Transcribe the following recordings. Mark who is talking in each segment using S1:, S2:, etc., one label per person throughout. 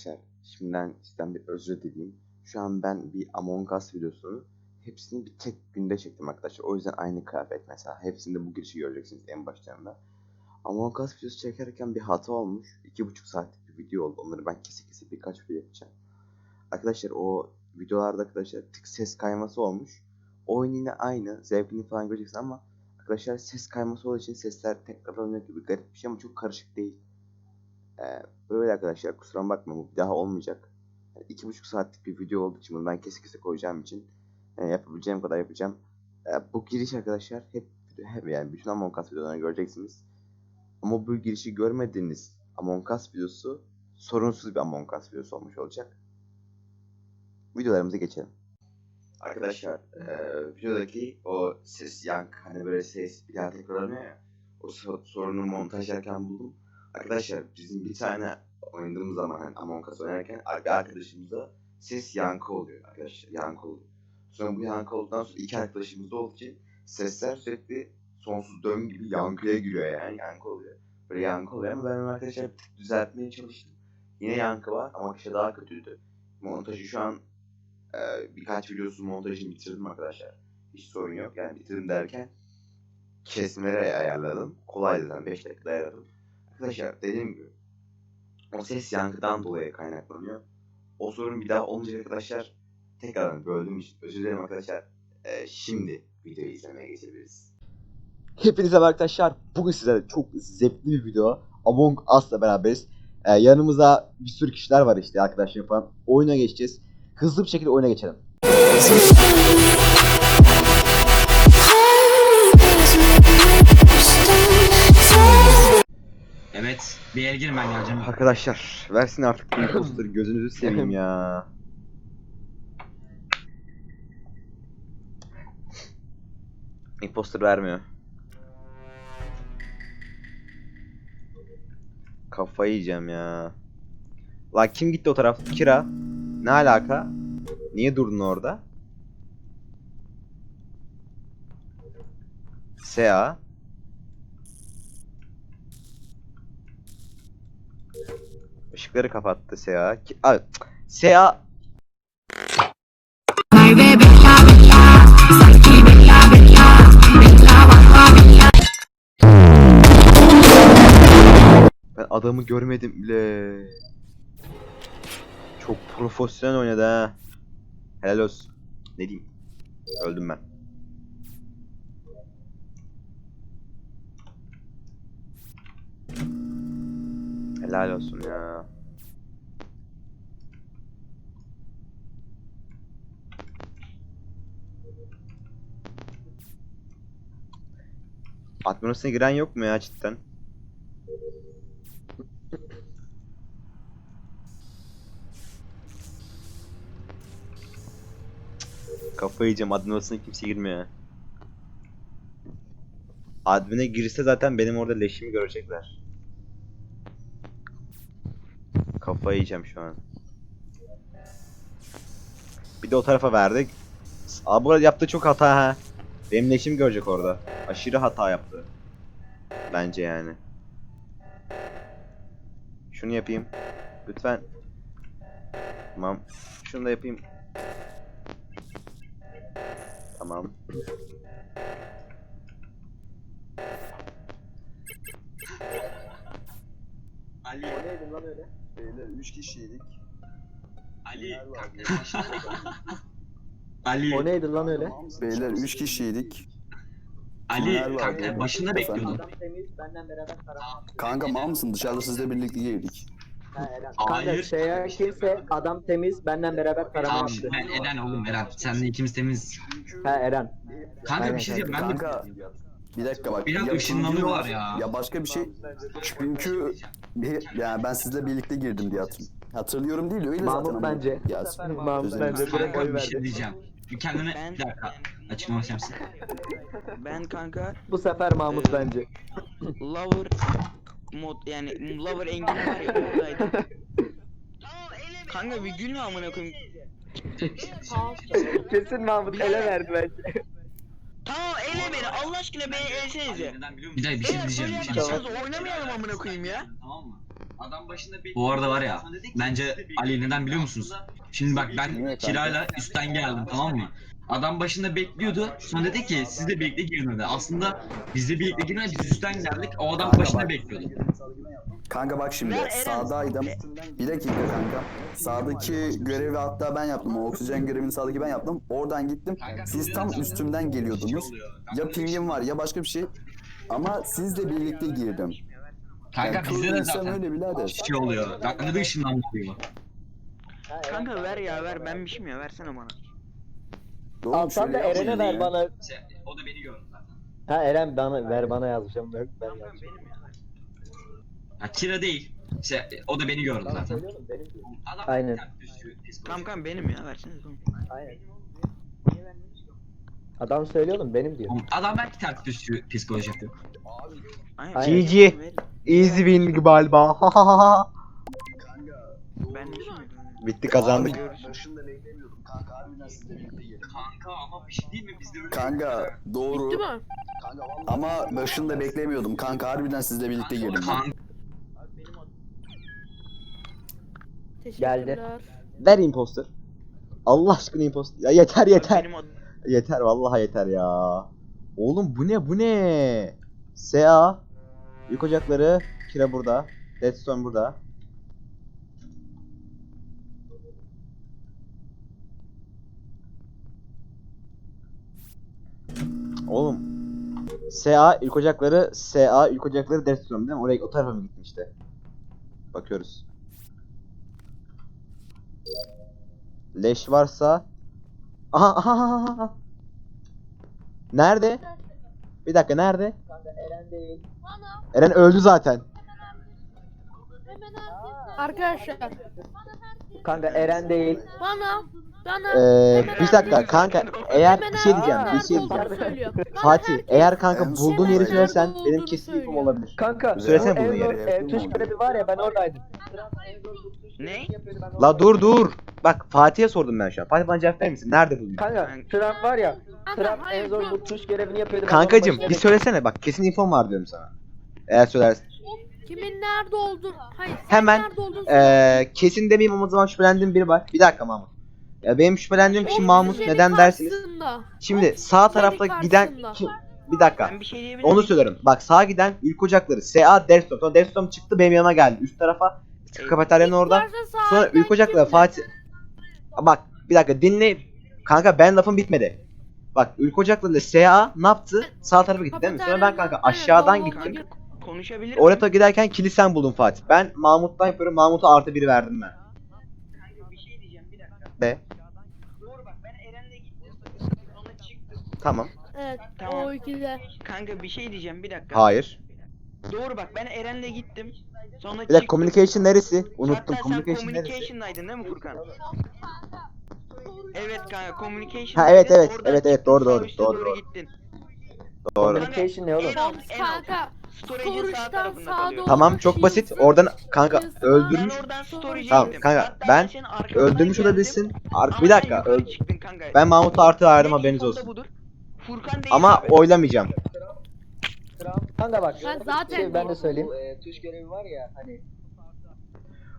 S1: Arkadaşlar şimdiden sizden bir özür dileyim. Şu an ben bir Among Us videosunu hepsini bir tek günde çektim arkadaşlar. O yüzden aynı kıyafet mesela. Hepsinde bu girişi göreceksiniz en başlarında. Among Us videosu çekerken bir hata olmuş. 2,5 saatlik bir video oldu. Onları ben kese kese birkaç video yapacağım. Arkadaşlar o videolarda arkadaşlar tık ses kayması olmuş. Oyun yine aynı. Zevkini falan göreceksiniz ama arkadaşlar ses kayması olduğu için sesler tekrarlanıyor gibi garip bir şey ama çok karışık değil. Ee, böyle arkadaşlar kusura bakma bu bir daha olmayacak. Yani iki buçuk saatlik bir video olduğu için bunu ben kese kese koyacağım için e, yapabileceğim kadar yapacağım. Ee, bu giriş arkadaşlar hep, hep yani bütün Among Us videolarını göreceksiniz. Ama bu girişi görmediğiniz Among Us videosu sorunsuz bir Among Us videosu olmuş olacak. Videolarımıza geçelim. Arkadaşlar eee videodaki o ses yankı hani böyle ses bir daha tekrarlanıyor ya. O so- sorunu montajlarken buldum. Arkadaşlar bizim bir tane oynadığımız zaman hani Among Us oynarken bir arkadaşımızda ses yankı oluyor arkadaşlar yankı oluyor. Sonra bu yankı olduktan sonra iki arkadaşımız da olduğu için sesler sürekli sonsuz döngü gibi yankıya giriyor yani yankı oluyor. Böyle yankı oluyor ama ben arkadaşlar düzeltmeye çalıştım. Yine yankı var ama işte daha kötüydü. Montajı şu an e, birkaç videosu montajını bitirdim arkadaşlar. Hiç sorun yok yani bitirdim derken kesmeleri ayarladım. Kolaydı zaten 5 dakikada ayarladım. Arkadaşlar dediğim gibi o ses yankıdan dolayı kaynaklanıyor. O sorun bir daha olmayacak arkadaşlar. Tekrardan böldüğüm için özür dilerim arkadaşlar. E, şimdi videoyu izlemeye geçebiliriz.
S2: Hepinize arkadaşlar. Bugün sizlerle çok zevkli bir video. Among Us'la beraberiz. Ee, yanımızda bir sürü kişiler var işte arkadaşlar falan. Oyuna geçeceğiz. Hızlı bir şekilde oyuna geçelim.
S3: Bir yere ben geleceğim.
S1: Arkadaşlar versin artık bu imposter gözünüzü seveyim ya. Imposter vermiyor. Kafayı yiyeceğim ya. La kim gitti o taraf? Kira. Ne alaka? Niye durdun orada? Sea. Işıkları kapattı Sea. Ki- cık, Sea Ben adamı görmedim bile. Çok profesyonel oynadı ha. Helal olsun. Ne diyeyim? Öldüm ben. Helal olsun ya. Atmosferine giren yok mu ya cidden? Kafayı yiyeceğim admin kimse girmiyor. Admin'e girse zaten benim orada leşimi görecekler. Kafayı yiyeceğim şu an. Bir de o tarafa verdik. Abi bu arada yaptığı çok hata ha. Benim leşim görecek orada. Aşırı hata yaptı. Bence yani. Şunu yapayım. Lütfen. Tamam. Şunu da yapayım. Tamam.
S3: Ali.
S4: neydi lan öyle? Beyler 3 kişiydik.
S3: Ali.
S4: Neler
S3: Ali.
S4: O neydi lan öyle? Beyler 3 kişiydik.
S3: Ali.
S4: Var
S3: Kanka
S4: burada?
S3: başında bekliyordum.
S4: Efendim?
S5: temiz benden beraber tarama.
S4: Kanka mal mısın? Dışarıda sizle birlikte girdik.
S5: Ha, Eren. Kanka
S3: Hayır.
S5: şeye kimse adam temiz benden beraber tarama
S3: Tamam
S5: yaptı.
S3: ben Eren oğlum Eren. Senle ikimiz temiz.
S5: Ha Eren.
S3: Kanka
S5: Aynen
S3: bir şey diyeyim ben de
S4: Kanka bir dakika bak.
S3: biraz var ya.
S4: Ya başka bir şey. Çünkü bir, yani ben sizle birlikte girdim diye hatırlıyorum. Hatırlıyorum değil öyle zaten.
S5: Mahmut
S4: ama.
S5: bence.
S4: Ya,
S5: Mahmut bence direkt
S3: Kanka
S5: oy
S3: bir şey
S5: verdi.
S3: diyeceğim. Bir kendine
S6: Ben-
S3: bir dakika. Açıklama yapsın.
S6: Ben kanka
S5: Bu sefer Mahmut
S6: Ee,
S5: bence.
S6: lover mod yani lover engin var ya oradaydım. Kanka bir gülme amına koyayım.
S5: Kesin Mahmut ele verdi bence.
S6: Tamam ele beni Allah aşkına beni elsenize.
S3: Bir dakika bir şey diyeceğim. Bir şey diyeceğim.
S6: oynamayalım amına koyayım ya.
S3: Tamam mı? Bu arada var ya bence Ali neden biliyor musunuz? Şimdi bak ben kirayla üstten geldim tamam mı? Adam başında bekliyordu. Sonra dedi ki siz de birlikte girin dedi. Aslında biz de birlikte girmedi. Biz üstten geldik. O adam başında bekliyordu.
S4: Kanka bak şimdi
S6: Ver Eren.
S4: sağdaydım. Bir dakika kanka. Sağdaki görevi hatta ben yaptım. O oksijen görevini sağdaki ben yaptım. Oradan gittim. Siz tam üstümden geliyordunuz. Ya pingim var ya başka bir şey. Ama sizle birlikte girdim.
S3: Kanka
S4: Yani
S3: bizde de zaten
S4: öyle birader.
S3: şey oluyor. Bende de ışınlanma oluyor.
S6: Kanka ver ya ver benmişim ya versene bana.
S4: Oğlum
S5: Alttan
S4: şöyle
S5: da Eren'e ver bana.
S3: O da beni gördü zaten.
S5: Ha Eren bana ver bana yazmışım ben. Ben yazmışım.
S3: Ya Kira değil. İşte o da beni gördü zaten.
S5: Söylüyorum, benim.
S3: Adam
S5: Aynen.
S6: Tamam kanka benim ya versene oğlum.
S5: Aynen. Adam söylüyorum benim diyor.
S3: Adam belki ters düştü psikoloji yapıyor.
S6: Aynen.
S1: GG. Easy win galiba.
S6: Benmişim ya.
S1: Bitti kazandık.
S3: Kanka ama bir şey değil mi? Bizde öyle
S4: Kanka doğru.
S7: Değil mi?
S4: Ama başında beklemiyordum. Kanka harbiden sizle birlikte girdim. ben.
S3: Kanka
S7: Teşekkürler.
S1: Ver imposter. Allah aşkına imposter. Ya yeter yeter.
S6: Benim adım.
S1: Yeter vallahi yeter ya. Oğlum bu ne bu ne? SA Yük ocakları Kira burada. Deadstone burada. Oğlum SA ilk ocakları SA ilk ocakları Deadstone değil mi? Oraya o tarafa mı gittin işte? Bakıyoruz. Leş varsa Aha aha aha, aha. Nerede? Bir dakika nerede?
S5: Eren değil.
S1: Eren öldü zaten.
S7: Arkadaşlar
S5: Kanka Eren değil.
S7: bana bana
S1: Ee,
S7: hemen
S1: bir dakika
S7: herkes-
S1: kanka eğer
S7: hemen
S1: bir şey diyeceğim
S7: herkes
S1: bir şey diyeceğim.
S7: olduğunu söylüyor. Bana
S1: Fatih
S7: herkes-
S1: eğer kanka
S4: En
S1: bulduğun yeri
S7: nerede
S1: söylersen benim
S7: olduğunu
S1: kesin infom
S7: söylüyor.
S1: olabilir.
S5: Kanka
S1: Söylesene
S5: bu
S1: bulduğun
S5: en
S1: yeri.
S5: zor e, tuş görevi var ya ben oradaydım.
S6: Ne?
S1: La dur dur. Bak Fatih'e sordum ben şu an. Fatih bana cevap verir misin? Nerede buldun?
S5: Kanka Trump var ya. Trump en zor bu tuş görevini yapıyordu.
S1: Kankacım bir söylesene bak kesin infom var diyorum sana. Eğer söylersin.
S7: Kimin nerede olduğunu Hayır.
S1: Hemen,
S7: nerede.
S1: Ee, kesin demeyeyim ama o zaman şüphelendiğim biri var. Bir dakika Mahmut. Ya benim şüphelendiğim kişi Mahmut. Neden dersiniz? Şimdi sağ tarafta giden kim? Bir dakika.
S6: Ben bir şey
S1: Onu söylüyorum. Bak sağa giden ilk ocakları SA Derstom. Sonra Derstom çıktı benim yanıma geldi. Üst tarafa kafeteryanın orada.
S7: Varsa
S1: Sonra
S7: sahiden
S1: ilk ocakları
S7: kimdi?
S1: Fatih. Bak bir dakika dinle. Kanka ben lafım bitmedi. Bak ilk ocaklarıyla SA ne yaptı? Sağ tarafa gitti değil mi? Sonra ben kanka aşağıdan gittim.
S6: Konuşabilir
S1: Oraya
S6: miyim?
S1: giderken kilisen buldum Fatih. Ben Mahmut'tan yapıyorum. Mahmut'a artı biri verdim ben.
S6: Kanka bir şey diyeceğim bir dakika.
S1: Be.
S6: Doğru bak ben Eren'le gittim. Sonra çıktım.
S1: Tamam.
S7: Evet
S6: Tamam.
S7: o ikide.
S6: Kanka bir şey diyeceğim bir dakika.
S1: Hayır.
S6: Doğru bak ben Eren'le gittim. Sonra
S1: Bir dakika
S6: çıktım.
S1: communication neresi? Unuttum.
S6: Hatta sen
S1: Communication neresi?
S6: communication'daydın değil mi Furkan? Evet kanka communication.
S1: Ha, evet, evet, evet, evet, doğru, doğru, doğru, doğru.
S6: Gittin.
S1: Doğru.
S5: Communication ne oğlum?
S6: En alt, en alt.
S7: Kanka
S6: Storage'in sağ
S7: Storage'dan
S6: tarafında
S7: sağa
S6: kalıyor.
S7: doğru
S1: Tamam çok basit. Oradan kanka
S6: Ben
S1: öldürmüş.
S6: oradan storage'e
S1: Tamam,
S6: gittim.
S1: kanka,
S6: Hatta
S1: ben
S6: senin arkandan
S1: Öldürmüş
S6: geldim.
S1: olabilirsin. Ar-
S6: Ama
S1: bir
S6: sen
S1: dakika.
S6: yukarı
S1: öl-
S6: çıktın kanka.
S1: Ben Mahmut'a artı verdim
S6: Benim
S1: haberiniz
S6: da
S1: olsun.
S6: budur. Furkan değil
S1: Ama
S6: abi.
S1: oylamayacağım.
S5: Kanka bak.
S7: Ben zaten
S5: şey, ben de
S7: bu-
S5: söyleyeyim. Bu, tuş görevi var ya hani.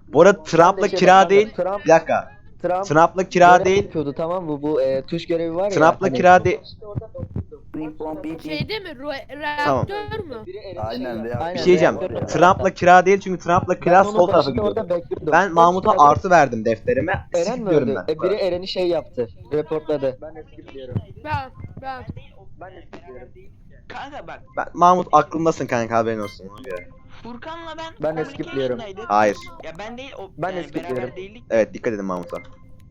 S1: Bu arada Trump'la
S5: de şey
S1: kira
S5: bak,
S1: değil.
S5: Trump,
S1: Bir dakika.
S5: Trump
S1: Trump'la kira değil.
S5: yapıyordu tamam mı? Bu e, tuş görevi var ya.
S1: Trump'la
S5: hani-
S1: kira değil.
S7: Şey değil mi?
S1: Tamam.
S7: mü?
S4: Aynen.
S5: Aynen,
S1: Bir şey diyeceğim. Trump'la kira değil çünkü Trump'la kira sol tarafa gidiyordu. Ben Mahmut'a artı verdim defterime.
S5: Eren mi öldü?
S1: ben.
S5: E, biri Eren'i şey yaptı. Reportladı. Ben de skipliyorum.
S7: Ben ben.
S5: Ben de skipliyorum.
S6: Kanka bak
S1: Ben, Mahmut aklımdasın kanka haberin olsun. ona göre.
S6: Furkan'la ben
S5: Ben de skipliyorum.
S6: communication'daydık.
S1: Hayır.
S6: Ya ben değil o
S5: Ben de
S6: yani
S5: skipliyorum.
S6: beraber değildik.
S1: Evet dikkat edin Mahmut'a.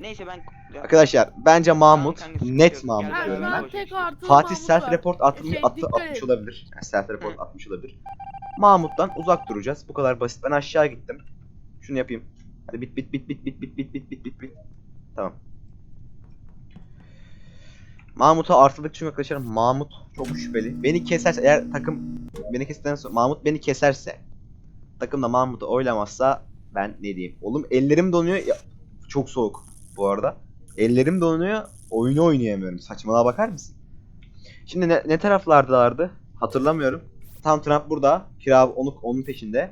S6: Neyse ben
S1: Arkadaşlar bence Mahmut
S6: kanka,
S1: net
S6: yok.
S1: Mahmut
S7: Ben
S1: diyorum ben.
S7: an tek artı
S1: Fatih
S7: Mahmut
S1: self
S7: var.
S1: report atmış,
S7: Şey,
S1: attı,
S7: dikkat
S1: atmış
S7: et.
S1: olabilir. Yani self report atmış olabilir. Mahmut'tan uzak duracağız. Bu kadar basit. Ben aşağı gittim. Şunu yapayım. Hadi bit bit bit bit bit bit bit bit bit bit bit. Tamam. Mahmut'a artılık çünkü arkadaşlar Mahmut çok şüpheli. Beni keserse eğer takım beni keserse sonra Mahmut beni keserse takım da Mahmut'u oylamazsa ben ne diyeyim? Oğlum ellerim donuyor. Ya, çok soğuk bu arada. Ellerim donuyor. Oyunu oynayamıyorum. Saçmalığa bakar mısın? Şimdi ne, ne taraflardalardı? Hatırlamıyorum. Tam Trump burada. Kira onu, onun peşinde.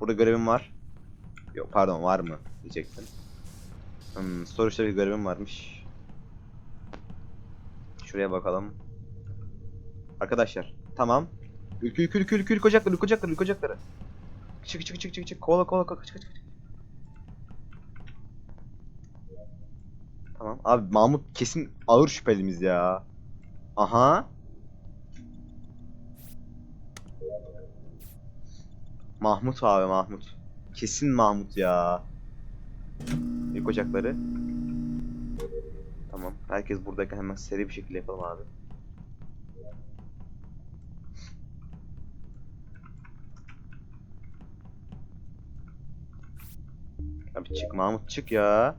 S1: Burada görevim var. Yok pardon var mı diyecektim. Hmm, storage'da bir görevim varmış. Şuraya bakalım. Arkadaşlar tamam. Ülkü ülkü ülkü ülkü ülkü ocakları ülkü ocakları ülkü ocakları. Çık çık çık çık çık kovala kovala kovala çık çık çık. Tamam abi Mahmut kesin ağır şüphelimiz ya. Aha. Mahmut abi Mahmut. Kesin Mahmut ya. İlk ocakları. Tamam. Herkes buradayken hemen seri bir şekilde yapalım abi. Abi çık Mahmut çık ya.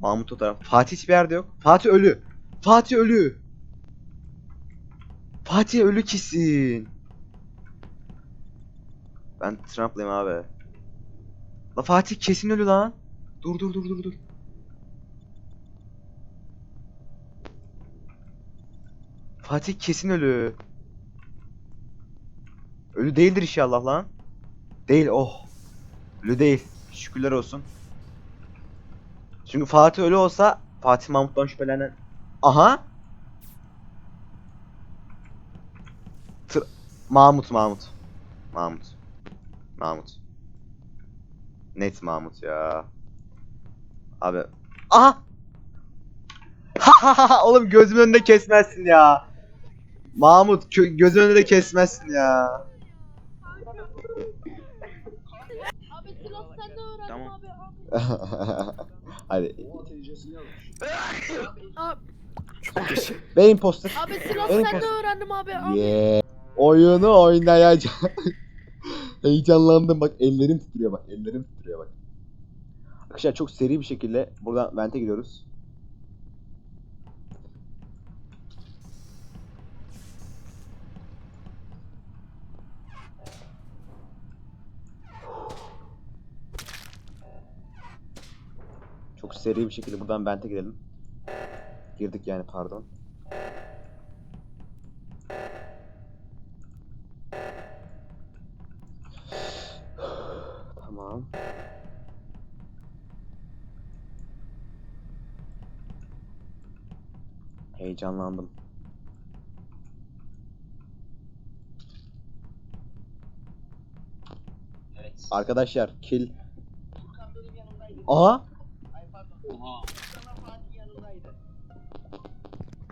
S1: Mahmut o taraf. Fatih hiçbir yerde yok. Fatih ölü. Fatih ölü. Fatih ölü kesin. Ben Trump'layım abi. La Fatih kesin ölü lan. Dur dur dur dur dur. Fatih kesin ölü. Ölü değildir inşallah lan. Değil oh. Ölü değil. Şükürler olsun. Çünkü Fatih ölü olsa Fatih Mahmut'tan şüphelenen. Aha. Tır... Mahmut Mahmut. Mahmut. Mahmut. Net Mahmut ya. Abi. Aha! Oğlum gözümün önünde kesmezsin ya. Mahmut kö- gözümün önünde kesmezsin ya.
S7: Abi Silas sen de öğren
S6: Tamam.
S7: abi.
S1: Hadi.
S7: Abi,
S1: Ben imposter.
S7: abi Silas
S1: Benim
S7: sen de
S1: post-
S7: öğrendim abi. abi.
S1: Yeah. Oyunu oynayacağım. Heyecanlandım bak ellerim titriyor bak ellerim titriyor bak. Arkadaşlar çok seri bir şekilde buradan vente gidiyoruz. Çok seri bir şekilde buradan vente gidelim. Girdik yani pardon. Tamam. Heyecanlandım. Arkadaşlar kill. Aha
S3: Oha.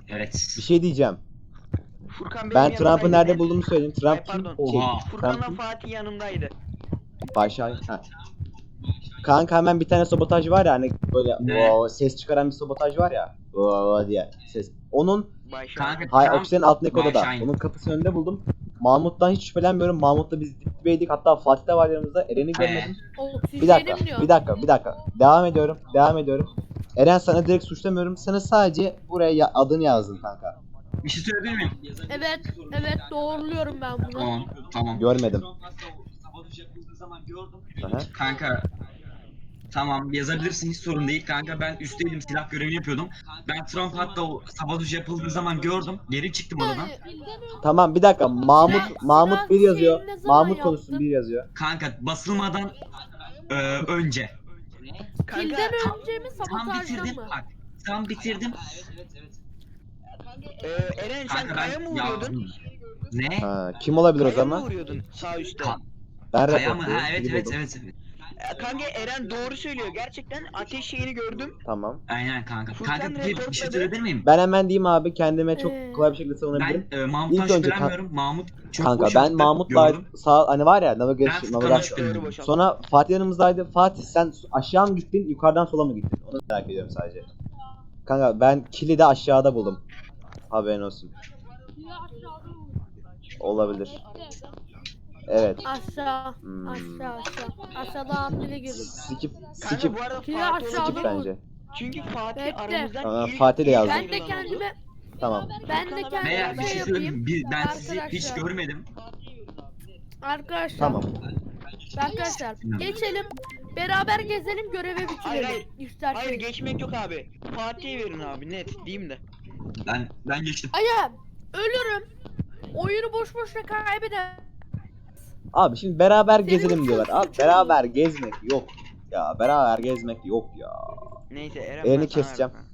S3: Evet.
S1: bir şey diyeceğim.
S6: Furkan benim
S1: Ben
S6: yanımdaydı
S1: Trump'ı nerede bulduğumu söyleyeyim.
S6: Ay,
S1: Trump kim?
S6: pardon.
S1: Şey,
S3: Oha.
S1: Trump
S6: Furkan'la
S1: kim?
S6: Fatih yanımdaydı.
S1: Başay. Ha. Kanka hemen bir tane sabotaj var ya hani böyle
S3: Ne?
S1: o ses çıkaran bir sabotaj var ya. O diye ses. Onun.
S3: Kanka
S1: Hayır
S3: Trump-
S1: oksijenin altındaki odada.
S3: Bayşayn.
S1: Onun kapısının önünde buldum. Mahmut'tan hiç şüphelenmiyorum. Mahmut'la biz dip dibeydik. Hatta Fatih de var yanımızda. Eren'i görmedim. Bir dakika, bir dakika, bir dakika. Devam ediyorum, devam ediyorum. Eren sana direkt suçlamıyorum. Sana sadece buraya ya- adını yazdım kanka.
S3: Bir şey söyleyebilir miyim?
S7: Evet, evet doğruluyorum ben bunu.
S3: Tamam. Tamam.
S1: Görmedim. Aha.
S3: Kanka Tamam yazabilirsin hiç sorun değil kanka ben üstteydim silah görevini yapıyordum. Ben Trump hatta o sabotaj yapıldığı zaman gördüm. Geri çıktım odadan.
S1: Tamam bir dakika. Mahmut Mahmut bir yazıyor.
S7: ne zaman
S1: Mahmut konuşsun bir yazıyor.
S3: Kanka basılmadan e, önce.
S6: Kanka
S7: kilden önce mi
S3: Tam
S7: sabotajdan
S3: bitirdim.
S7: mı?
S3: Bak tam bitirdim.
S6: e, Eren sen
S3: Kanka
S6: kaya mı
S3: ben
S6: vuruyordun?
S3: Ne?
S1: Ha, kim olabilir o
S6: Kaya mı
S1: zaman?
S6: vuruyordun sağ üstte?
S3: Ka-
S1: Ben
S3: Kaya mı? Ha evet evet
S1: buldum.
S3: evet. evet.
S6: E, Kanka Eren doğru söylüyor. Gerçekten ateş şeyini gördüm.
S1: Tamam.
S3: Aynen kanka.
S6: Furkan
S3: Kanka bir, bir şey söyleyebilir miyim?
S1: Ben hemen diyeyim abi kendime çok
S7: Ee,
S1: kolay bir şekilde savunabilirim.
S3: Ben e, Mahmut'tan
S1: İlk önce
S3: şüphelenmiyorum. Mahmut çok
S1: Kanka ben Mahmut'la sağ hani var ya
S3: Ben
S1: navigasyon
S3: Furkan'dan
S1: navigasyon.
S3: şüpheleniyorum.
S6: Doğru boşalt.
S1: Sonra Fatih yanımızdaydı. Fatih sen aşağı mı gittin, yukarıdan sola mı gittin? Onu merak ediyorum sadece. Kanka ben kili de aşağıda buldum. Haberin olsun. Olabilir. Evet.
S7: Aşağı,
S1: Hmm.
S7: aşağı, aşağı. Aşağıda hamile girdim.
S1: Skip,
S6: Kanka
S1: skip,
S6: bu arada Fatih
S1: skip bence.
S6: Çünkü Fatih
S7: Bekle.
S6: aramızdan
S1: Aa,
S6: ilk-
S1: Fatih de yazdı.
S7: Ben de kendime,
S1: Tamam.
S7: ben de
S3: Veya bir
S7: kendime
S3: şey
S7: şey
S3: söyleyeyim.
S7: yapayım.
S3: Bir, ben sizi hiç
S7: Arkadaşlar.
S3: görmedim.
S7: Arkadaşlar,
S1: Tamam.
S7: arkadaşlar geçelim. Beraber gezelim, görevi
S6: Hayır,
S7: bitirelim.
S6: hayır.
S7: İsterseniz.
S6: Hayır geçmek yok abi. Fatih'e verin abi net diyeyim de.
S3: Ben ben geçtim.
S7: Aya, ölürüm. Oyunu boş boşuna kaybeder.
S1: Abi şimdi beraber
S7: Senin
S1: gezelim diyorlar. Abi beraber gezmek yok. Ya beraber gezmek yok ya.
S6: Neyse Eren sana
S1: keseceğim.
S6: verdim.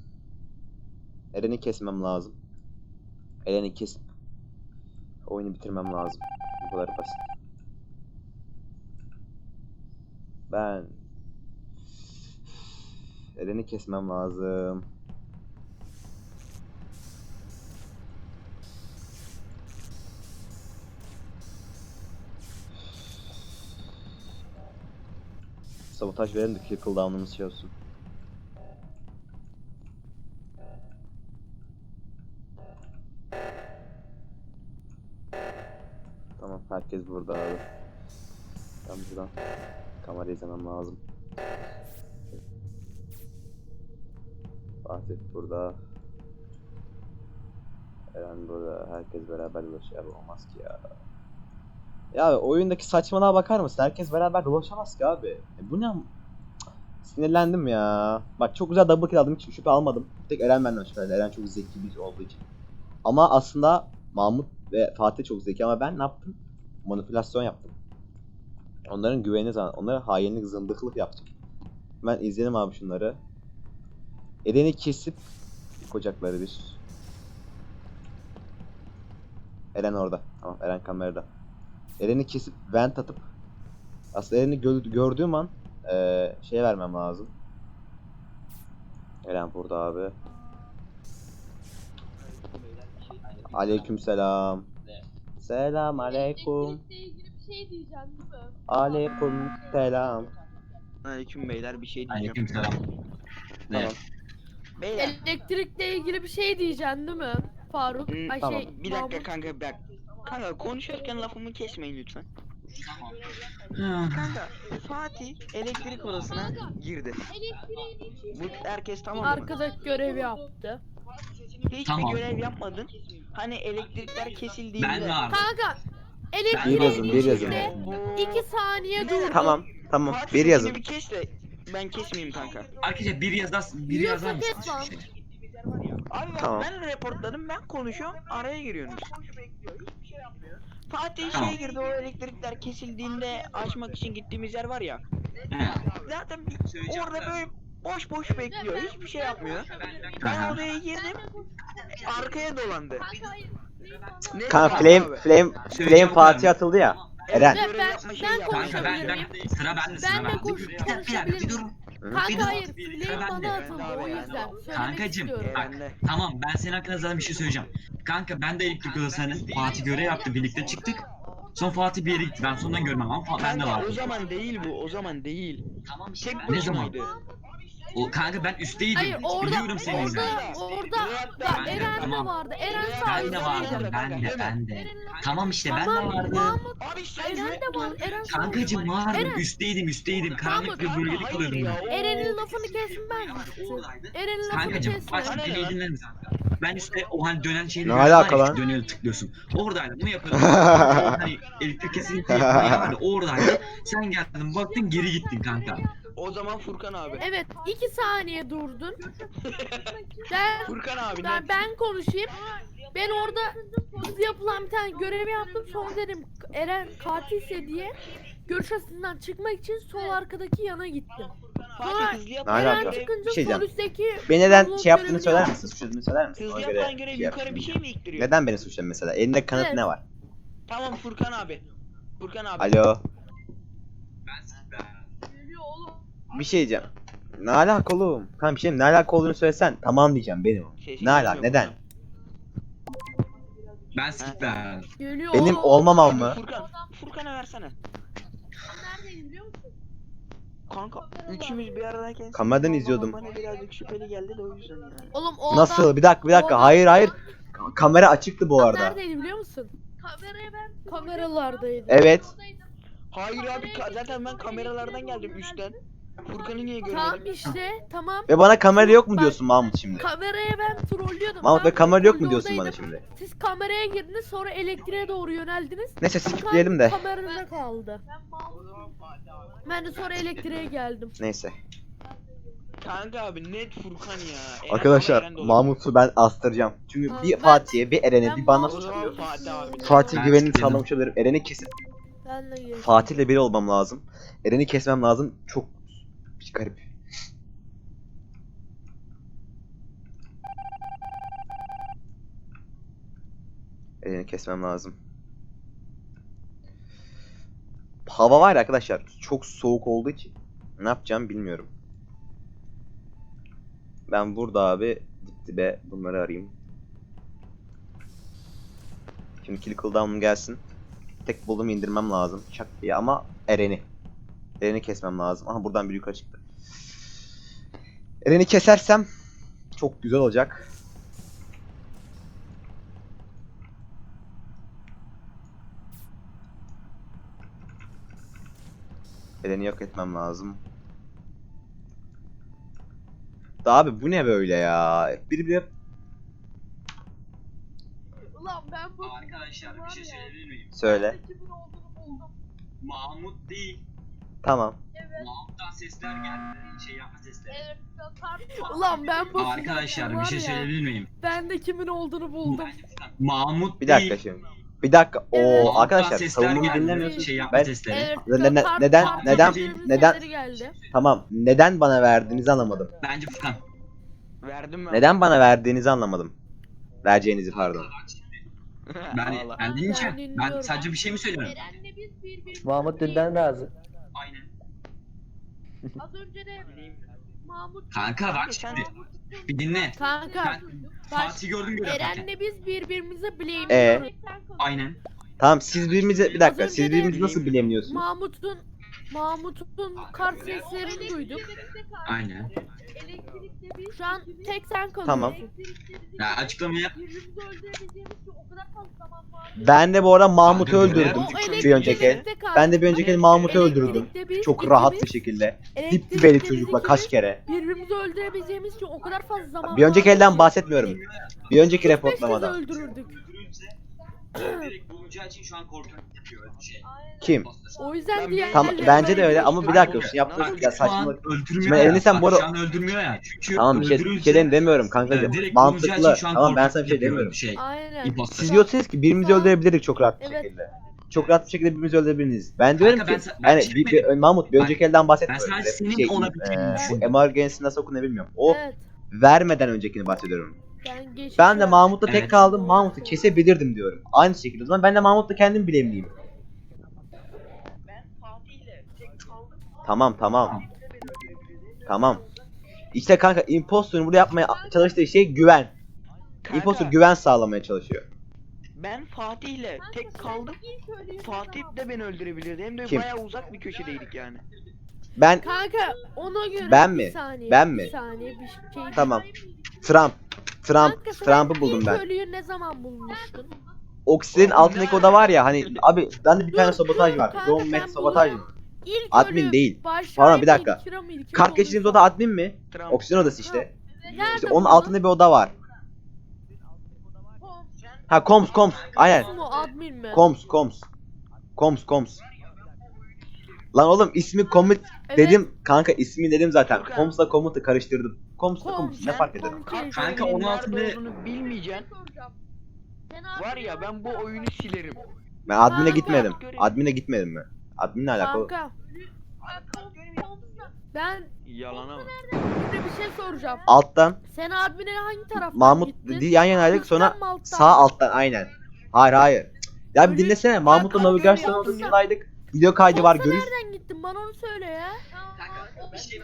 S1: Eren'i kesmem lazım. Eren'i kesip oyunu bitirmem lazım. Bu kadar basit. Ben Eren'i kesmem lazım. Sabotaj verelim de kill cooldown'ımız şey olsun. Tamam herkes burada abi. Ben buradan kamerayı izlemem lazım. Fatih burada. Eren burada. Herkes beraber dolaşıyor. Abi olmaz ki ya. Ya oyundaki saçmalığa bakar mısın? Herkes beraber dolaşamaz ki abi. E bu ne? Sinirlendim ya. Bak çok güzel double kill aldım. Hiç şüphe almadım. Tek Eren benden şüpheli. Eren çok zeki bir olduğu için. Ama aslında Mahmut ve Fatih çok zeki ama ben ne yaptım? Manipülasyon yaptım. Onların güvenini zaman, onlara hainlik, zındıklık yaptım. Ben izledim abi şunları. Eren'i kesip kocakları bir. Eren orada. Tamam Eren kamerada. Eren'i kesip vent atıp aslında Eren'i gö- gördüğüm an eee şey vermem lazım. Eren burada abi. Aleykümselam. Selam aleyküm.
S7: Elektrikle ilgili bir şey diyeceğim değil mi?
S1: Aleyküm selam.
S6: Aleyküm beyler bir şey diyeceğim.
S3: Aleykümselam. Ne?
S1: Tamam.
S6: Beyler.
S7: Elektrikle ilgili bir şey diyeceksin değil mi? Faruk.
S6: Hmm,
S7: Ay
S1: tamam.
S7: şey,
S6: Bir dakika
S7: Mahmut.
S6: kanka bak. Kanka konuşurken lafımı kesmeyin lütfen. Kanka Fatih elektrik odasına girdi. Bu herkes tamam mı?
S7: Arkadaki görevi yaptı.
S6: Hiçbir
S3: Tamam.
S6: görev yapmadın. Hani elektrikler kesildiğinde
S3: Ben vardım.
S7: Kanka
S1: Bir
S7: elektriğin
S1: yazın, bir yazın.
S7: içinde iki saniye durdu.
S1: Tamam tamam
S6: Fatih
S1: bir
S6: sesini
S1: yazın.
S6: bir kes de ben kesmeyeyim kanka.
S3: Arkadaşlar bir yazar,
S7: Yoksa
S3: yazar mısın?
S7: kes lan.
S6: Abi bak
S1: Tamam.
S6: ben reportladım ben konuşuyorum araya giriyorsunuz. Fatih
S3: Tamam.
S6: şeye girdi o elektrikler kesildiğinde açmak için gittiğimiz yer var ya. Zaten bir- orada böyle boş boş bekliyor hiçbir şey yapmıyor. Ben
S3: Aha.
S6: odaya girdim arkaya dolandı. Ne
S1: Kan
S6: demek
S1: flame flame
S3: Söyleyeceğim
S1: flame Fatih atıldı ya. Eren.
S7: Ben- ben.
S3: Kanka ben, ben sıra bende sıra
S7: Ben de
S3: bende.
S7: konuş-
S3: Bir dakika, bir dakika, bir
S7: konuşabilirim.
S3: dur.
S7: Kanka
S3: Bir
S7: hayır,
S3: Sıra
S7: Flame
S3: bende.
S7: bana atıldı o
S6: Ben de
S7: yüzden. Söylemek
S3: Kankacım
S7: istiyorum.
S3: bak tamam ben senin hakkında zaten bir şey söyleyeceğim. Kanka ben de elektrik odasının Fatih görev yaptı birlikte çıktık. Son Fatih bir yere gitti ben sondan görmem ama Fa- ben de
S6: Kanka
S3: vardım.
S6: o zaman değil bu o zaman değil.
S3: Tamam
S6: Tek
S3: ne zaman? O kanka ben üstteydim.
S7: Hayır orada
S3: Biliyorum senin
S7: orada orada
S3: Ben
S7: da
S3: de,
S7: Eren de
S3: tamam.
S7: vardı. Eren
S6: Ben
S3: Ben de vardım ben de ben de. Tamam işte ben de
S7: Tamam
S3: vardım.
S7: Mahmut
S6: Abi sen
S7: Eren de var. Eren
S3: Kankacım vardım
S7: Eren.
S3: üstteydim üstteydim. Karanlık bir bölgede kalıyordum ben.
S7: Eren'in lafını kesmez. Eren'in lafını
S3: Kankacım
S7: kesme.
S3: bak
S6: ne
S3: videoyu
S6: lan?
S3: dinler misin? Ben işte o hani dönen şeyleri
S1: Ne alaka
S3: var ya,
S1: lan?
S3: Dönüyor tıklıyorsun. Oradaydım bunu yapıyordum. hani elektrik kesinlikle yapmayı vardı oradaydı. Sen geldin baktın geri gittin kanka.
S6: O zaman Furkan abi.
S7: Evet iki saniye durdun. Ben,
S6: Furkan abi
S7: ben, ben konuşayım. Ben orada hızlı yapılan bir tane görevi yaptım. Sonra dedim Eren katilse diye görüş açısından çıkmak için sol arkadaki yana gittim.
S1: Ne
S7: Eren
S1: alaka?
S7: çıkınca
S1: Bir şey
S7: sol
S1: diyeceğim.
S7: üstteki
S1: Beni neden şey yaptığını söyler misin? Suçladığını söyler misin?
S6: Hızlı
S1: Ona
S6: yapılan
S1: göre
S6: görev
S1: şey
S6: yukarı
S1: yapayım.
S6: bir şey mi iktiriyor?
S1: Neden beni suçladın mesela? Elinde kanıt
S7: Evet.
S1: ne var?
S6: Tamam Furkan abi. Furkan abi.
S1: Alo. Bir şey diyeceğim. Ne alaka oğlum? Kanka bir şey ne alaka olduğunu söylesen tamam diyeceğim benim. o.
S6: Sesin
S1: Ne alaka?
S6: gelmiyor
S1: Neden?
S3: Ben skip verdim.
S7: Geliyor
S1: Benim
S7: oğlum.
S1: olmamam mı?
S6: Furkan. Furkan'a versene. Kanka üçümüz bir aradayken
S1: Kameradan izliyordum.
S6: Bana birazcık şüpheli geldi de o yüzden yani.
S7: Oğlum o
S1: Nasıl? Bir dakika bir dakika. Hayır hayır. Ka- Kamera açıktı bu arada.
S7: Neredeydi biliyor musun? Kameraya ben kameralardaydı.
S1: Evet.
S6: Hayır abi ka- zaten ben kameralardan geldim üstten. Furkan'ı niye
S7: Tamam
S6: görmedim?
S7: işte tamam.
S1: Ve bana kamera yok mu diyorsun Mahmut şimdi?
S7: Kameraya ben trollüyordum.
S1: Mahmut ve
S7: tamam,
S1: kamera yok mu diyorsun bana
S7: oradaydım.
S1: şimdi?
S7: Siz kameraya girdiniz sonra elektriğe doğru yöneldiniz.
S1: Neyse skipleyelim de.
S7: Kamerada kaldı. Ben de sonra elektriğe geldim.
S1: Neyse.
S6: Kanka abi net Furkan ya. Eren
S1: Arkadaşlar
S6: Eren de olur.
S1: Mahmut'u ben astıracağım. Çünkü
S7: Tamam,
S1: bir
S7: ben-
S1: Fatih'e bir Eren'e
S7: ben
S1: bir bana
S6: O zaman. Fatih abi.
S1: Fatih
S3: Ben
S1: güvenini
S3: skipledim.
S1: sağlamış olabilirim. Eren'i kesip
S7: Ben de geçtim.
S1: Fatih'le biri olmam lazım. Eren'i kesmem lazım. Çok garip. Eren'i kesmem lazım. Hava var arkadaşlar. Çok soğuk olduğu için ne yapacağım bilmiyorum. Ben burada abi dip dibe bunları arayayım. Şimdi kill cooldown'um gelsin. Tek bulduğumu indirmem lazım. Çak diye ama Eren'i. Eren'i kesmem lazım. Aha buradan bir yukarı çıktı. Eren'i kesersem çok güzel olacak. Eren'i yok etmem lazım. Da abi bu ne böyle ya? Bir bir
S7: Ulan ben bu
S3: Arkadaşlar bir şey söyleyebilir miyim?
S1: söyle.
S7: kimin olduğunu buldum.
S3: Mahmut değil.
S1: Tamam.
S3: Mahmut'tan sesler geldi. Şey yapma sesleri.
S7: Evet. Ulan ben bu
S3: Arkadaşlar bir şey söyleyebilir miyim?
S7: Ben de kimin olduğunu buldum.
S3: Mahmut
S1: Bir dakika
S3: değil.
S1: şimdi. Bir dakika. O
S7: Evet.
S1: Arkadaşlar
S3: sesler
S1: savunumu
S3: geldi.
S1: dinlemiyorsun.
S3: Şey yapma
S1: Ben
S3: sesleri.
S7: Evet.
S1: Ne- ne- neden- neden- neden-
S7: sesleri geldi.
S1: tamam. Neden bana verdiğinizi anlamadım.
S3: Bence Furkan.
S6: Verdim ben.
S1: Neden bana verdiğinizi anlamadım. Vereceğinizi pardon.
S3: Ben,
S6: Vallahi.
S3: ben dinleyeceğim.
S7: Ben
S3: sadece bir şey mi söylüyorum?
S7: Eren'le biz birbirimize
S5: Mahmut dünden razı.
S3: Aynen.
S7: Az önce de Mahmut
S3: Kanka bak şimdi. Bir dinle.
S7: Kanka
S3: Ben Fatih gördüm göre.
S7: Eren'le biz birbirimize blame
S1: Ee?
S3: Aynen.
S1: Tamam siz birbirimize bir dakika
S7: Az önce
S1: siz
S7: de-
S1: birbirimizi nasıl bilemliyorsunuz?
S7: Mahmut'un Mahmut'un kart seslerini duyduk.
S3: Aynen.
S7: Şu an tek sen kalıyorsun.
S1: Tamam.
S3: Ya açıklama yap.
S7: Birbirimizi öldürebileceğimiz için o kadar fazla zaman var.
S1: Ben de bu arada Mahmut'u öldürdüm. Bir önceki el. Ben de bir önceki el Mahmut'u öldürdüm. Çok rahat bir şekilde. Dip
S7: biz
S1: çocukla kaç kere.
S7: Birbirimizi öldürebileceğimiz için o kadar fazla zaman
S1: Bir önceki elden bahsetmiyorum. Bir önceki reportlamada.
S7: öldürürdük.
S3: Direkt bulacağı için şu an korkuyorum yapıyor öyle bir şey.
S1: Kim?
S7: O yüzden
S6: Ben
S7: diğer
S1: Tamam
S7: elleri
S1: bence de öyle ama bir dakika şimdi yaptığınız
S3: Bak,
S1: ya saçmalık.
S3: öldürmüyor
S1: Şimdi elini sen bu
S3: Şu an öldürmüyor ya. Çünkü
S1: Tamam bir şey, bir şey de- demiyorum kanka.
S3: Evet, direkt
S1: Mantıklı.
S3: bulacağı için şu an
S1: Tamam ben sana bir şey
S3: korkuyorum
S1: demiyorum.
S3: Şey.
S7: Aynen.
S3: İmposter.
S1: Siz diyorsunuz ki birbirimizi öldürebilirdik çok rahat bir
S7: Evet.
S1: şekilde. Çok rahat bir şekilde birbirimizi öldürebiliriz. Ben diyorum
S3: Kanka, ben
S1: ki
S3: sa- ben
S1: yani
S3: şey
S1: bir, bir. Mahmut bir
S3: Ben-
S1: önceki elden bahsetmiyorum.
S3: ben sadece
S1: Şey,
S3: senin ona bitirdiğini
S1: eee, bu
S3: düşündüm.
S1: emergency nasıl okunduğunu bilmiyorum. O
S7: Evet.
S1: vermeden öncekini bahsediyorum.
S7: Ben,
S1: Ben de. Mahmut'la tek
S3: Evet.
S1: kaldım. Mahmut'u kesebilirdim diyorum. Aynı şekilde o zaman ben de Mahmut'la kendim bilemliyim. Tamam tamam. Tamam. İşte kanka impostor'un burada yapmaya çalıştığı şey güven.
S6: Kanka,
S1: Impostor güven sağlamaya çalışıyor.
S6: Ben Fatih'le tek kaldım. Fatih de beni öldürebilirdi. Hem de
S1: Kim?
S6: bayağı uzak bir köşedeydik yani.
S1: Ben
S7: Kanka ona göre
S1: Ben
S7: bir
S1: mi?
S7: saniye.
S1: Ben mi?
S7: Bir saniye bir şey.
S1: Tamam. Trump. Trump. Trump'ı buldum ben.
S7: ölüyü ne zaman bulmuştun?
S1: Oksijenin altındaki oda var ya hani abi bende bir tane sabotaj var.
S7: kanka,
S1: Don
S7: ben
S1: Mac sabotaj mı?
S7: İlk
S1: Admin değil. Pardon, bir dakika. Kart geçtiğimiz oda admin mi? Oksijen odası işte. İşte onun altında bir oda var. Ha Koms Koms. Aynen.
S7: Koms
S1: Koms. Koms Koms. Lan oğlum ismi Komut
S7: Evet,
S1: dedim. Kanka ismi dedim zaten.
S6: Furkan.
S1: Koms'la Komut'u karıştırdım. Koms'la
S7: Koms,
S1: Komut ne fark eder?
S3: Kanka,
S6: görevinin
S3: onun
S6: nerede
S3: altında-
S6: olduğunu bilmeyeceksin. Var ya ben bu oyunu silerim.
S1: Ben admine
S7: Kanka.
S1: gitmedim. Admine gitmedim ben. Adminle alakalı.
S7: Kanka. Ben
S6: Yalana bak.
S7: de bir şey soracağım.
S1: Alttan
S7: Sen admine hangi taraftan
S1: Mahmut
S7: gittin?
S1: di- yan yanaydık sonra
S7: Üstten mi, alttan
S1: sağ alttan aynen. Hayır hayır. Ya bir
S7: Ölü-
S1: dinlesene Mahmut'la
S7: Kanka,
S1: navigasyon
S7: görüyor musun?
S1: odasındaydık. Video kaydı var görüş.
S7: nereden gittin? Bana onu söyle ya.
S3: Kanka bir şey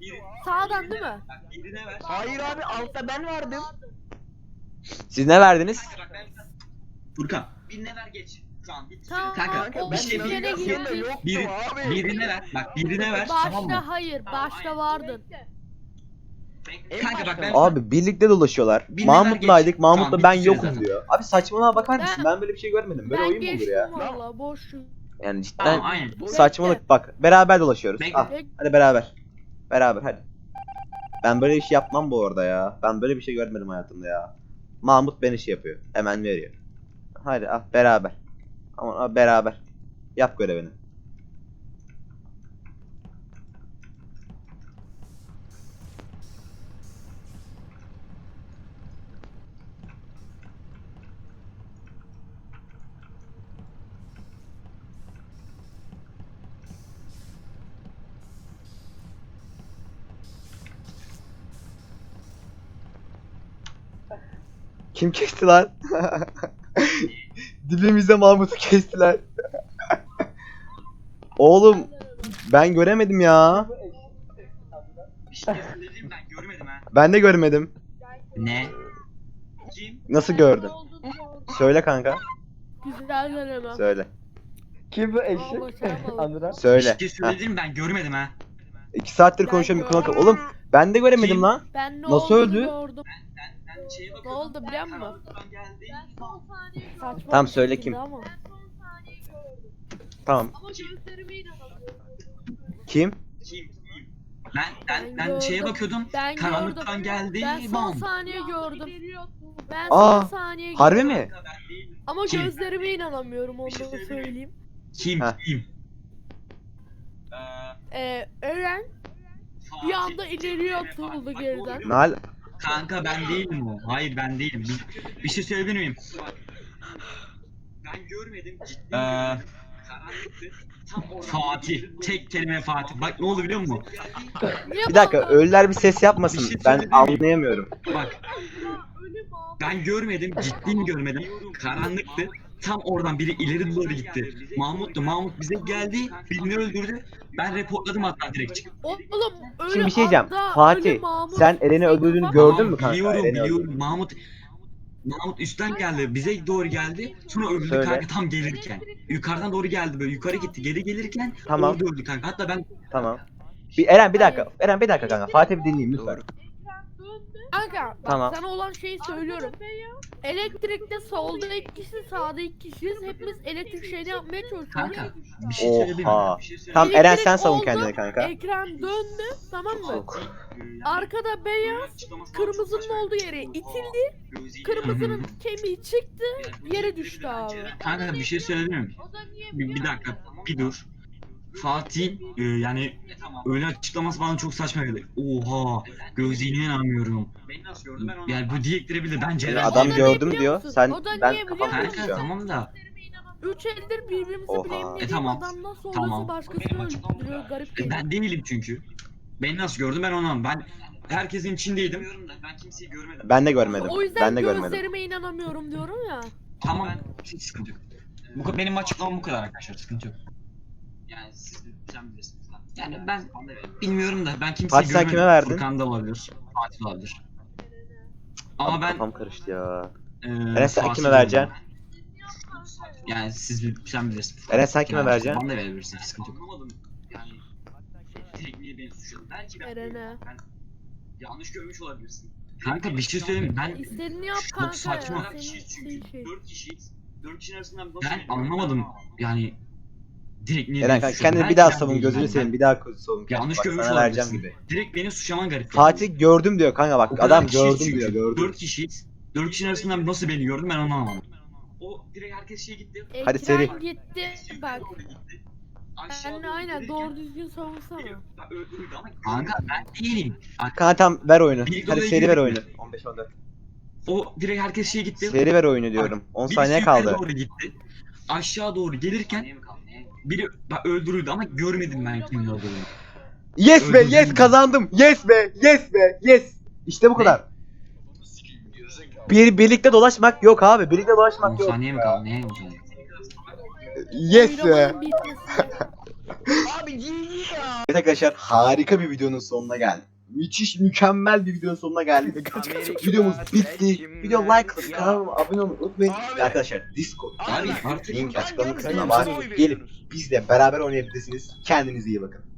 S3: bir,
S7: Sağdan değil mi?
S3: bak birine ver.
S6: Hayır abi altta ben vardım.
S1: Siz ne verdiniz?
S3: Bak ben Furkan birine ver geç. Şu an.
S7: Tamam,
S3: Kanka
S7: o
S3: bir şey
S7: bir yere
S6: yoktum
S3: Bir, birine ver. Bak birine ver.
S7: Başta
S3: tamam mı?
S7: hayır, başta vardın.
S3: Kanka bak ben
S1: Abi birlikte dolaşıyorlar.
S3: Birine
S1: Mahmut'laydık. Mahmut'la
S3: Tamam,
S1: ben yokum
S3: zaten.
S1: diyor. Abi saçmalığa bakar
S7: Ben-
S1: mısın? Ben böyle bir şey görmedim. Böyle
S7: ben
S1: oyun mu olur
S7: geçtim
S1: ya?
S7: valla boş.
S1: Yani cidden
S3: Tamam aynen.
S1: saçmalık bak. Beraber dolaşıyoruz.
S3: Bekle.
S1: Ah, hadi beraber. Beraber hadi. Ben böyle iş yapmam bu arada ya. Ben böyle bir şey görmedim hayatımda ya. Mahmut beni şey yapıyor. Hemen veriyor. Hadi ah beraber. Aman ah, beraber. Yap görevini. Kim kesti lan? Dibimizde Mahmut'u kestiler. Oğlum ben göremedim ya.
S3: Bir şey ben görmedim ha.
S1: Ben de görmedim.
S3: Ne? Kim?
S1: Nasıl gördün? Söyle kanka.
S7: Güzel deneme.
S1: Söyle.
S5: Kim bu eşek? Andıra.
S1: Söyle.
S3: Bir şey söyledim ben görmedim ha.
S1: İki saattir konuşuyorum bir kulak. Oğlum ben de göremedim
S3: Kim?
S1: lan.
S7: Ben ne
S1: Nasıl
S7: olduğunu
S1: öldü?
S7: gördüm.
S3: Ben şeye
S7: Ne oldu biliyor musun?
S3: geldi.
S7: Saçma
S1: Tamam,
S7: bir
S1: söyle
S7: şekilde
S1: kim?
S7: ama.
S1: Tamam. Kim?
S3: Kim? Ben ben
S7: Ben
S3: ben şeye
S7: gördüm.
S3: bakıyordum.
S7: Ben
S3: Karanlıktan
S7: gördüm.
S3: geldi.
S7: Ben son
S3: Bam.
S7: saniye gördüm. Ben
S1: Aa,
S7: son saniye gördüm.
S1: Harbi mi?
S7: Ama
S3: Kim?
S7: gözlerime inanamıyorum onu
S3: Bir şey söyleyeyim. Kim?
S1: Ha.
S3: Kim?
S7: Ee, Eren bir anda ileriye atıldı geriden.
S1: Nal
S3: Kanka ben değilim o. Hayır ben değilim. Bir, bir şey söyleyebilir miyim? Ben görmedim. Ee, Fatih. Tek kelime Fatih. Bak ne oldu biliyor musun?
S1: Bir dakika ölüler bir ses
S3: Bir
S1: yapmasın.
S3: şey
S1: Ben
S3: söyleyebilir miyim?
S1: anlayamıyorum.
S3: Bak. Ben görmedim. Ciddi mi görmedim? Karanlıktı. Tam oradan biri ileri doğru gitti. Mahmut'tu. Mahmut bize geldi. Birini öldürdü. Ben reportladım hatta direkt çıkıp.
S7: Oğlum öyle
S1: Şimdi bir şey diyeceğim.
S7: anda,
S1: Fatih,
S7: öyle Mahmut
S1: sen Eren'i öldürdüğünü gördün mü kanka?
S3: Biliyorum
S1: Eren'i
S3: biliyorum. Mahmut Mahmut üstten geldi. Bize doğru geldi. Sonra öldü
S1: Söyle.
S3: kanka tam gelirken. Yukarıdan doğru geldi böyle. Yukarı gitti. Geri gelirken
S1: Tamam.
S3: orada öldü kanka. Hatta ben
S1: Tamam. Bir Eren bir dakika. Eren bir dakika kanka. Fatih bir dinleyeyim lütfen.
S7: Kanka bak
S1: Tamam.
S7: sana olan şeyi söylüyorum. Elektrikte solda iki kişi sağda iki kişiyiz. Hepimiz elektrik şeyini yapmaya çalışıyoruz.
S3: kanka bir şey söyleyebilir miyim?
S1: Oha.
S3: Bir şey söyleyeyim.
S1: Tamam Eren sen savun kendini kanka.
S7: Ekran döndü tamam mı? Arkada beyaz, kırmızının olduğu yere itildi. Kırmızının kemiği çıktı, yere düştü abi.
S3: Kanka bir şey söyleyebilir miyim? Bir, bir dakika bir dur. Fatih e, yani öyle açıklaması bana çok saçma geldi. Oha gözlerine inanmıyorum. Yani bu diyektirebilir bence.
S1: Yani adam
S7: da ne
S1: gördüm
S7: biliyor
S1: diyor.
S7: musun?
S1: Sen
S7: O da
S1: ben
S7: niye biliyor
S1: kafamda
S7: musun?
S3: Kanka
S1: an.
S3: tamam da
S7: Üç eldir birbirimizi
S1: Oha.
S7: bilemediğim
S3: E, tamam.
S7: adamdan sonrası
S3: Tamam.
S7: başkasını öldürüyor. Garip
S3: e,
S7: değil.
S3: ben değilim çünkü. Beni nasıl gördüm ben onu Ben herkesin içindeydim. Ben kimseyi görmedim.
S1: Ben de görmedim.
S7: O yüzden
S1: Ben de görmedim.
S7: gözlerime inanamıyorum diyorum ya.
S3: Tamam. Hiç sıkıntı yok. Bu, benim açıklamam bu kadar arkadaşlar. Sıkıntı yok. Yani siz sen bilirsiniz. Yani ben bilmiyorum da ben kimseyi
S1: Fatih, sen
S3: görmedim.
S1: kime verdin?
S3: Furkan da olabilir. Fatih de olabilir. Ama ben
S1: Kafam karıştı ya.
S3: e,
S1: Eren sen
S3: Fatih
S1: kime
S3: diyorum
S1: vereceksin?
S3: ben. Yani siz bil- sen bilirsin.
S1: Eren sen kime
S3: Yani
S1: vereceksin?
S3: Bana da verebilirsin. Sıkıntı yok. Anlamadım. Yani tekniği beni suçladın. Belki ben
S7: Eren'e.
S3: ben yanlış görmüş olabilirsin. Kanka bir şey söyleyeyim mi? Ben
S7: İstediğini yap
S3: Çok
S7: kanka
S3: saçma.
S7: ya. Senin şeyin şey.
S3: 4 kişiyiz. 4 kişinin arasından ben anlamadım. Yani direkt niye
S1: Eren
S3: beni
S1: kanka
S3: suçladın?
S1: kendini bir daha
S3: ben
S1: savun gözünü
S3: ben.
S1: seveyim bir daha savun.
S3: Yanlış
S1: Bak,
S3: görmüş
S1: sana vereceğim
S3: olabilirsin.
S1: gibi.
S3: Direkt beni suçlaman garip.
S1: Fatih gördüm diyor kanka bak.
S3: O kadar
S1: Adam
S3: kişiyiz
S1: gördüm
S3: çünkü.
S1: diyor gördüm.
S3: 4 kişiyiz. 4 kişinin arasından nasıl beni gördün ben onu anlamadım. O direkt herkes şey gitti.
S1: Hadi
S7: Ekran
S1: seri.
S7: gitti. Bak. De aynen doğru düzgün savunsana.
S3: Kanka ben değilim.
S1: Kanka tamam ver oyunu.
S3: Bir
S1: Hadi seri ver
S3: girdik
S1: oyunu.
S3: mi?
S1: 15 14.
S3: O direkt herkes şey gitti.
S1: Seri ver oyunu diyorum. 10
S3: Birisi
S1: saniye
S3: yukarı
S1: kaldı.
S3: doğru gitti. Aşağı doğru gelirken biri bak öldürüldü ama görmedim ben kimin öldürdüğünü.
S1: Yes be
S3: Öldürdün
S1: yes
S3: mü?
S1: kazandım. Yes be yes be yes. İşte bu
S3: Ne?
S1: kadar. Bir birlikte dolaşmak yok abi. Birlikte
S3: 10
S1: dolaşmak yok.
S3: saniye mi kaldı? Neye mi kaldı?
S1: Yes be.
S7: Oylamanın bitmesi.
S1: Evet arkadaşlar harika bir videonun sonuna geldik. Müthiş mükemmel bir videonun sonuna geldik. Videomuz bitti. Video like kanalıma abone olmayı unutmayın. Ve Arkadaşlar Discord
S3: Abi artık
S1: link açıklama kısmına var. Gelip bizle beraber oynayabilirsiniz. Kendinize iyi bakın.